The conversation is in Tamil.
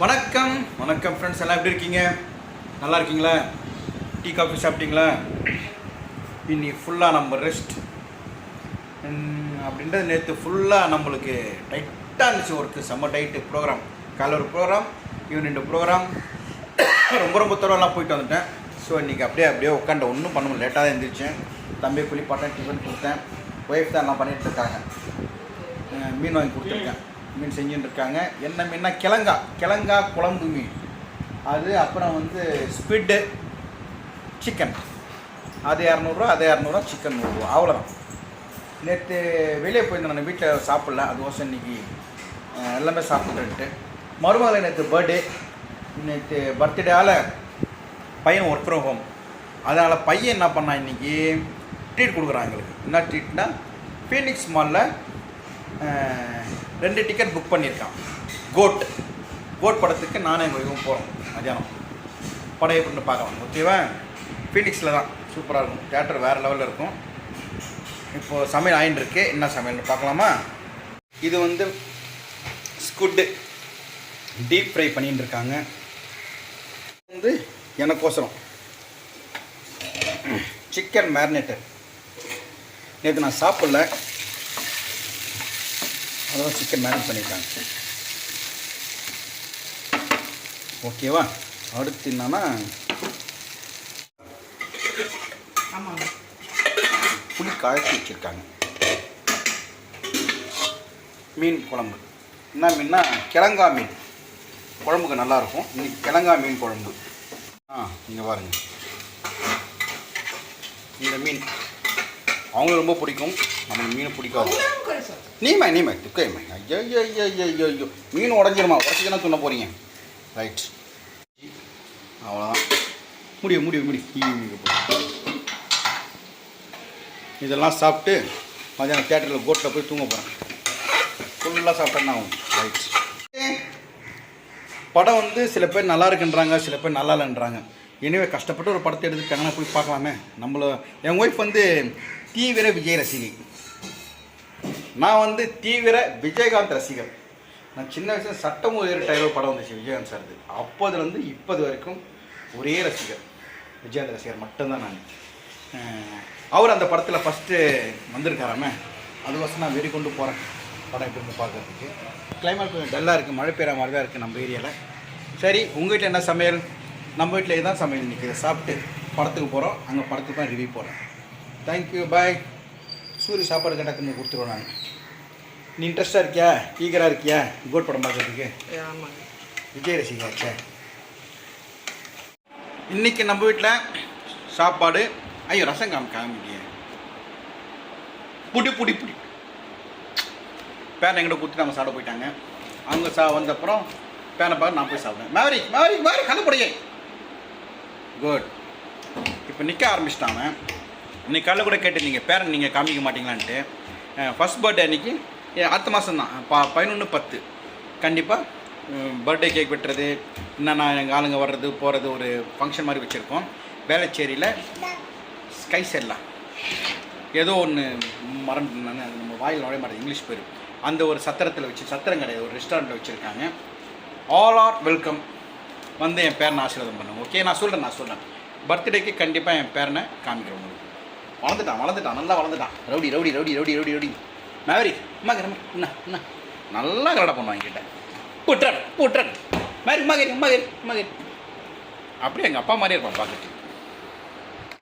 வணக்கம். வணக்கம் ஃப்ரெண்ட்ஸ் எல்லாம் எப்படி இருக்கீங்க? நல்லா இருக்கீங்களா? டீ காஃபி சாப்பிட்டீங்களா? இன்னைக்கு ஃபுல்லாக நம்ம ரெஸ்ட் அப்படின்றது நேற்று ஃபுல்லாக நம்மளுக்கு டைட்டாக இருந்துச்சு ஒர்க்கு செம்ம டைட்டு ப்ரோக்ராம் காலைல ஒரு ப்ரோக்ராம் ஈவினிங் ப்ரோக்ராம் ரொம்ப ரொம்ப தூரம்லாம் போயிட்டு வந்துட்டேன். ஸோ இன்றைக்கி அப்படியே அப்படியே உட்காந்து ஒன்றும் பண்ண முடியல. லேட்டாக தான் எழுந்திரிச்சேன் தம்பியை குளிப்பாட்டேன் டிஃபன் கொடுத்தேன். ஒய்ஃப் தான் எல்லாம் பண்ணிகிட்டு இருக்காங்க. மீன் வாங்கி கொடுத்துருக்கேன். மீன் செஞ்சுட்டு இருக்காங்க என்ன மீன்னா கிழங்கா கிழங்கா குழம்பு மீன் அது அப்புறம் வந்து ஸ்பிட்டு சிக்கன் அது இரநூறுவா அது இரநூறுவா சிக்கன் நூறுரூவா அவ்வளோதான் நேற்று வெளியே போயிருந்தேன் நான் வீட்டில் சாப்பிடல. அது இன்னைக்கு இன்றைக்கி எல்லாமே சாப்பிட்றேன்ட்டு மருமகளை நேற்று பர்த்டே நேற்று பர்த்டேயால் பையன் ஒர்க் ஃப்ரம் ஹோம் அதனால் பையன் என்ன பண்ணான் இன்றைக்கி ட்ரீட் கொடுக்குறான் எங்களுக்கு. என்ன ட்ரீட்னா ஃபீனிக்ஸ் மாலில் ரெண்டு டிக்கெட் புக் பண்ணியிருக்கான். கோட் கோட் படத்துக்கு நானும் எங்கள் இவங்க போகிறோம் மத்தியானம். படம் எப்படின்னு பார்க்கலாம். ஓகேவா ஃபீனிக்ஸில் தான். சூப்பராக இருக்கும். தேட்டர் வேறு லெவலில் இருக்கும். இப்போது சமையல் ஆயின்னு இருக்கு. என்ன சமையல்னு பார்க்கலாமா? இது வந்து ஸ்குட்டு டீப் ஃப்ரை பண்ணிட்டு இருக்காங்க. வந்து எனக்கோசரம். சிக்கன் மேரினேட்டர் நேற்று நான் சாப்பிடல. அதான் சிக்கன் மேரினேட் பண்ணியிருக்காங்க ஓகேவா அடுத்து என்னன்னா புளி காய்ச்சி வச்சுருக்காங்க. மீன் குழம்பு. என்ன மீன்னா கிழங்கா மீன். குழம்புக்கு நல்லாயிருக்கும் இன்னைக்கு கிழங்கா மீன் குழம்பு. ஆ இங்கே பாருங்க. இந்த மீன். அவங்களுக்கு ரொம்ப பிடிக்கும். நம்மளுக்கு மீன் பிடிக்காது. நீமா நீமா துக்கையம்மா ஐயோ ஐயோ ஐயோ ஐயோ ஐயோ ஐயோ மீன் உடஞ்சிருமா உடச்சிக்கணும் சொன்ன போகிறீங்க ரைட் அவ்வளோதான் முடியும் முடியும் முடியும் இதெல்லாம் சாப்பிட்டு மதியானம் தேட்டரில் கோட்டில் போய் தூங்க போகிறேன் ஃபுல்லாக சாப்பிட்டேன்னா ஆகும்? ரைட் படம் வந்து சில பேர் நல்லா இருக்குன்றாங்க சில பேர் நல்லா இல்லைன்றாங்க. எனவே கஷ்டப்பட்டு ஒரு படத்தை எடுத்துருக்காங்கன்னா போய் பார்க்கலாமே. நம்மள என் ஒய்ஃப் வந்து தீவிர விஜய் ரசிகை. நான் வந்து தீவிர விஜயகாந்த் ரசிகர். நான் சின்ன வயசுல சட்டம் உயர் டைலர் படம் வந்துச்சு விஜயகாந்த் சார்து. அப்போதுலேருந்து இப்போது வரைக்கும் ஒரே ரசிகர். விஜயகாந்த் ரசிகர் மட்டும்தான் நான். அவர் அந்த படத்தில் ஃபஸ்ட்டு வந்திருக்காராமே? அது வசம் நான் வெறி கொண்டு போகிறேன் படம் எப்படி இருந்து பார்க்கறதுக்கு கிளைமேட் கொஞ்சம் டல்லாக இருக்குது மழை பெய்கிற மாதிரி தான் இருக்குது நம்ம ஏரியாவில் சரி உங்கள் வீட்டில் என்ன சமையல்? நம்ம வீட்டில் தான் சமையல் இன்றைக்கி சாப்பிட்டு படத்துக்கு போகிறோம் அங்கே படத்துக்கு தான் ரிவ்யூ போகிறேன் தேங்க்யூ பாய் சூரிய சாப்பாடு கட்டக்கு கொடுத்துருவோம் நாங்கள் நீ இன்ட்ரெஸ்டாக இருக்கியா? ஈகராக இருக்கியா? கோட் படம் பார்க்கறதுக்கு? ஆமாங்க. விஜய் ரசிகாச்சே இன்னைக்கு நம்ம வீட்டில் சாப்பாடு ஐயோ ரசம் காமி காமிக்க புடி புடி புடி. பேரன் எங்கிட்ட கொடுத்து நம்ம சாப்பிட போயிட்டாங்க. அவங்க சா வந்தப்புறம் பேனை பார்க்க நான் போய் சாப்பிட்டேன் மேவரி மேவரி மேவரி கண்ணு குட் இப்போ நிற்க ஆரம்பிச்சிட்டாங்க இன்னைக்கு காலைல கூட கேட்டிருந்தீங்க பேரண்ட் நீங்கள் காமிக்க மாட்டீங்களான்ட்டு. ஃபஸ்ட் பர்த்டே அன்றைக்கி அடுத்த மாதம் தான் ப பதினொன்று பத்து. கண்டிப்பாக பர்த்டே கேக் வெட்டுறது என்னென்ன எங்கள் ஆளுங்க வர்றது போகிறது ஒரு ஃபங்க்ஷன் மாதிரி வச்சுருக்கோம். வேளச்சேரியில் ஸ்கை செல்லா ஏதோ ஒன்று மறந்து நம்ம வாயில் நுழைய மாட்டேன் இங்கிலீஷ் பேர். அந்த ஒரு சத்திரத்தில் வச்சு சத்திரம் கிடையாது ஒரு ரெஸ்டாரண்ட்டில் வச்சுருக்காங்க. ஆல் ஆர் வெல்கம் வந்து என் பேரனை ஆசீர்வாதம் பண்ணுங்க. ஓகே நான் சொல்கிறேன் நான் சொல்கிறேன் பர்த்டேக்கு கண்டிப்பாக என் பேரனை காமிக்கிறேன் உங்களுக்கு. வளர்ந்துட்டான் வளர்ந்துட்டான் நல்லா வளர்ந்துட்டான். Rowdy rowdy rowdy rowdy rowdy rowdy. மேவரி அம்மா கிரம என்ன என்ன நல்லா கரடா பண்ணுவாங்க கிட்ட புட்ரன் புட்ரன் மேரி மகரி மகரி மகரி அப்படியே எங்கள் அப்பா மாதிரியே இருப்பான் பார்த்துட்டு